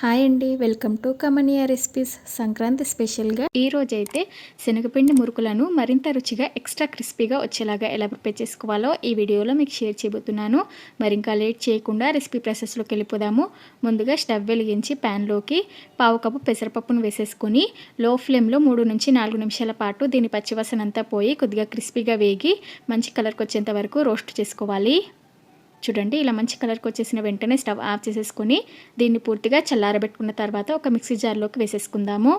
Hi అండి welcome to Kamania recipes. Sankranti స్పెషల్గా ఈ రోజైతే శనగపిండి మురుకులను మరింత రుచిగా ఎక్స్ట్రా క్రిస్పీగా వచ్చేలాగా ఎలా ప్రిపేర్ చేసుకోవాలో ఈ వీడియోలో మీకు షేర్ చేయబోతున్నాను. మరి ఇంకా లేట్ చేయకుండా రెసిపీ ప్రాసెస్లోకి వెళ్ళిపోదాము. ముందుగా స్టవ్ వెలిగించి ప్యాన్లోకి పావు కప్పు పెసరపప్పును వేసేసుకొని లో ఫ్లేమ్లో మూడు నుంచి నాలుగు నిమిషాల పాటు దీని పచ్చివాసన అంతా పోయి కొద్దిగా క్రిస్పీగా వేగి మంచి కలర్కి వచ్చేంత వరకు రోస్ట్ చేసుకోవాలి. చూడండి ఇలా మంచి కలర్కి వచ్చేసిన వెంటనే స్టవ్ ఆఫ్ చేసేసుకొని దీన్ని పూర్తిగా చల్లారబెట్టుకున్న తర్వాత ఒక మిక్సీ జార్లోకి వేసేసుకుందాము.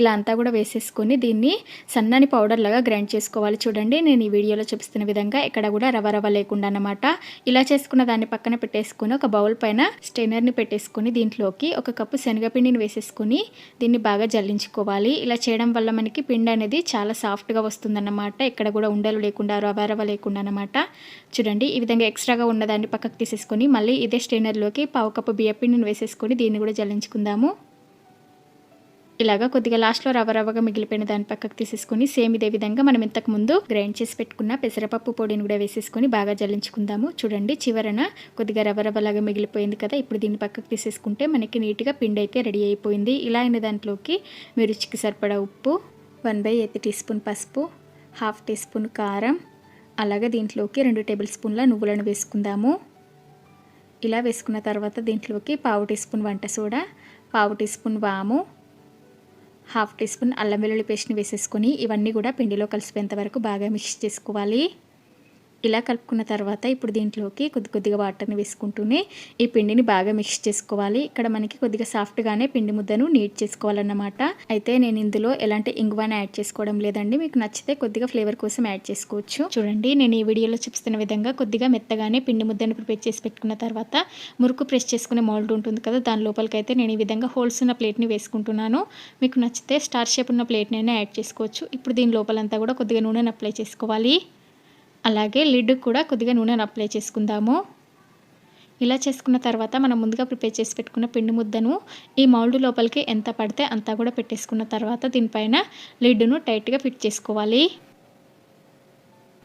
ఇలా అంతా కూడా వేసేసుకొని దీన్ని సన్నని పౌడర్ లాగా గ్రైండ్ చేసుకోవాలి. చూడండి నేను ఈ వీడియోలో చూపిస్తున్న విధంగా ఎక్కడ కూడా రవ రవ లేకుండా అనమాట ఇలా చేసుకున్న దాన్ని పక్కన పెట్టేసుకుని ఒక బౌల్ పైన స్టెయినర్ని పెట్టేసుకొని దీంట్లోకి ఒక కప్పు శనగపిండిని వేసేసుకొని దీన్ని బాగా జల్లించుకోవాలి. ఇలా చేయడం వల్ల మనకి పిండి అనేది చాలా సాఫ్ట్గా వస్తుందన్నమాట. ఎక్కడ కూడా ఉండలు లేకుండా రవ రవ లేకుండా అనమాట చూడండి ఈ విధంగా ఎక్స్ట్రాగా ఉన్నదాన్ని పక్కకు తీసేసుకొని మళ్ళీ ఇదే స్టెయినర్లోకి పావు కప్పు బియ్యపిండిని వేసేసుకొని దీన్ని కూడా జల్లించుకుందాము. ఇలాగా కొద్దిగా లాస్ట్లో రవ్వ రవ్వగా మిగిలిపోయిన దాని పక్కకు తీసేసుకుని సేమ్ ఇదే విధంగా మనం ఇంతకు ముందు గ్రైండ్ చేసి పెట్టుకున్న పెసరపప్పు పొడిని కూడా వేసేసుకొని బాగా జల్లించుకుందాము. చూడండి చివరన కొద్దిగా రవ్వ రవ్వలాగా మిగిలిపోయింది కదా ఇప్పుడు దీన్ని పక్కకు తీసేసుకుంటే మనకి నీట్గా పిండి అయితే రెడీ అయిపోయింది. ఇలా అయిన దాంట్లోకి మీ రుచికి సరిపడా ఉప్పు one by eighth teaspoon పసుపు హాఫ్ టీ స్పూన్ కారం అలాగే దీంట్లోకి రెండు టేబుల్ స్పూన్ల నువ్వులను వేసుకుందాము. ఇలా వేసుకున్న తర్వాత దీంట్లోకి పావు టీ స్పూన్ వంట సోడా పావు టీ స్పూన్ వాము హాఫ్ టీ స్పూన్ అల్లం వెల్లుల్లి పేస్ట్ని వేసేసుకొని ఇవన్నీ కూడా పిండిలో కలిసిపోయేంత వరకు బాగా మిక్స్ చేసుకోవాలి. ఇలా కలుపుకున్న తర్వాత ఇప్పుడు దీంట్లోకి కొద్ది కొద్దిగా వాటర్ని వేసుకుంటూనే ఈ పిండిని బాగా మిక్స్ చేసుకోవాలి. ఇక్కడ మనకి కొద్దిగా సాఫ్ట్గానే పిండి ముద్దను నీట్ చేసుకోవాలన్నమాట. అయితే నేను ఇందులో ఎలాంటి ఇంగువాని యాడ్ చేసుకోవడం లేదండి. మీకు నచ్చితే కొద్దిగా ఫ్లేవర్ కోసం యాడ్ చేసుకోవచ్చు. చూడండి నేను ఈ వీడియోలో చూపిస్తున్న విధంగా కొద్దిగా మెత్తగానే పిండి ముద్దను ప్రిపేర్ చేసి పెట్టుకున్న తర్వాత మురుకు ప్రెస్ చేసుకునే మోల్డ్ ఉంటుంది కదా దాని లోపలికైతే అయితే నేను ఈ విధంగా హోల్స్ ఉన్న ప్లేట్ని వేసుకుంటున్నాను. మీకు నచ్చితే స్టార్ షేప్ ఉన్న ప్లేట్నైనా యాడ్ చేసుకోవచ్చు. ఇప్పుడు దీని లోపలంతా కూడా కొద్దిగా నూనెను అప్లై చేసుకోవాలి. అలాగే లిడ్ కూడా కొద్దిగా నూనెను అప్లై చేసుకుందాము. ఇలా చేసుకున్న తర్వాత మనం ముందుగా ప్రిపేర్ చేసి పెట్టుకున్న పిండి ముద్దను ఈ మౌల్డ్ లోపలికి ఎంత పడితే అంతా కూడా పెట్టేసుకున్న తర్వాత దీనిపైన లిడ్ను టైట్గా ఫిట్ చేసుకోవాలి.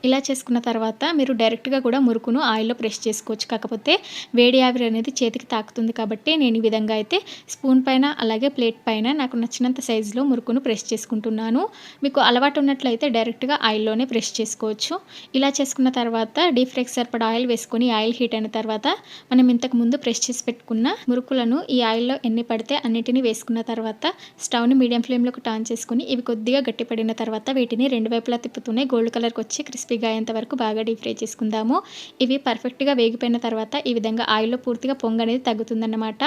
ఇలా చేసుకున్న తర్వాత మీరు డైరెక్ట్గా కూడా మురుకును ఆయిల్లో ప్రెస్ చేసుకోవచ్చు. కాకపోతే వేడి ఆవిరి అనేది చేతికి తాకుతుంది కాబట్టి నేను ఈ విధంగా అయితే స్పూన్ పైన అలాగే ప్లేట్ పైన నాకు నచ్చినంత సైజులో మురుకును ప్రెస్ చేసుకుంటున్నాను. మీకు అలవాటు ఉన్నట్లయితే డైరెక్ట్గా ఆయిల్లోనే ప్రెస్ చేసుకోవచ్చు. ఇలా చేసుకున్న తర్వాత డీప్ ఫ్రైకి సరిపడా ఆయిల్ వేసుకొని ఆయిల్ హీట్ అయిన తర్వాత మనం ఇంతకు ముందు ప్రెస్ చేసి పెట్టుకున్న మురుకులను ఈ ఆయిల్లో ఎన్ని పడితే అన్నిటిని వేసుకున్న తర్వాత స్టవ్ని మీడియం ఫ్లేమ్లోకి టాన్ చేసుకుని ఇవి కొద్దిగా గట్టిపడిన తర్వాత వీటిని రెండు వైపులా తిప్పుతూనే గోల్డ్ కలర్కి వచ్చి క్రిస్పీ క్రిస్పీగా అయ్యేంత వరకు బాగా డీప్ ఫ్రై చేసుకుందాము. ఇవి పర్ఫెక్ట్గా వేగిపోయిన తర్వాత ఈ విధంగా ఆయిల్లో పూర్తిగా పొంగ అనేది తగ్గుతుందన్నమాట.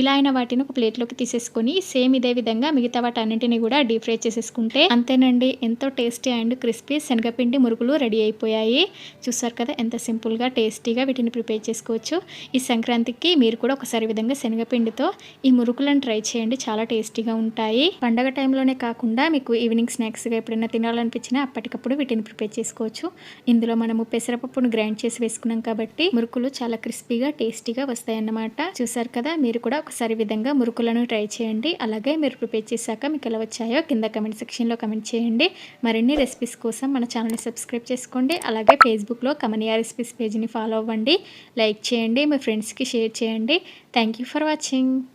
ఇలా అయిన వాటిని ఒక ప్లేట్లోకి తీసేసుకొని సేమ్ ఇదే విధంగా మిగతా వాటి అన్నింటినీ కూడా డీప్ ఫ్రై చేసేసుకుంటే అంతేనండి ఎంతో టేస్టీ అండ్ క్రిస్పీ శనగపిండి మురుగులు రెడీ అయిపోయాయి. చూసారు కదా ఎంత సింపుల్గా టేస్టీగా వీటిని ప్రిపేర్ చేసుకోవచ్చు. ఈ సంక్రాంతికి మీరు కూడా ఒకసారి విధంగా శనగపిండితో ఈ మురుకులను ట్రై చేయండి చాలా టేస్టీగా ఉంటాయి. పండగ టైంలోనే కాకుండా మీకు ఈవినింగ్ స్నాక్స్గా ఎప్పుడైనా తినాలనిపించినా అప్పటికప్పుడు వీటిని ప్రిపేర్ చేసుకోవచ్చు. ఇందులో మనము పెసరపప్పును గ్రైండ్ చేసి వేసుకున్నాం కాబట్టి మురుకులు చాలా క్రిస్పీగా టేస్టీగా వస్తాయన్నమాట. చూసారు కదా మీరు కూడా ఒకసారి విధంగా మురుకులను ట్రై చేయండి. అలాగే మీరు ప్రిపేర్ చేశాక మీకు ఎలా వచ్చాయో కింద కమెంట్ సెక్షన్లో కమెంట్ చేయండి. మరిన్ని రెసిపీస్ కోసం మన ఛానల్ని సబ్స్క్రైబ్ చేసుకోండి. అలాగే ఫేస్బుక్లో కమనియా రెసిపీస్ పేజ్ని ఫాలో అవ్వండి. లైక్ చేయండి మీ ఫ్రెండ్స్కి షేర్ చేయండి. Thank for watching.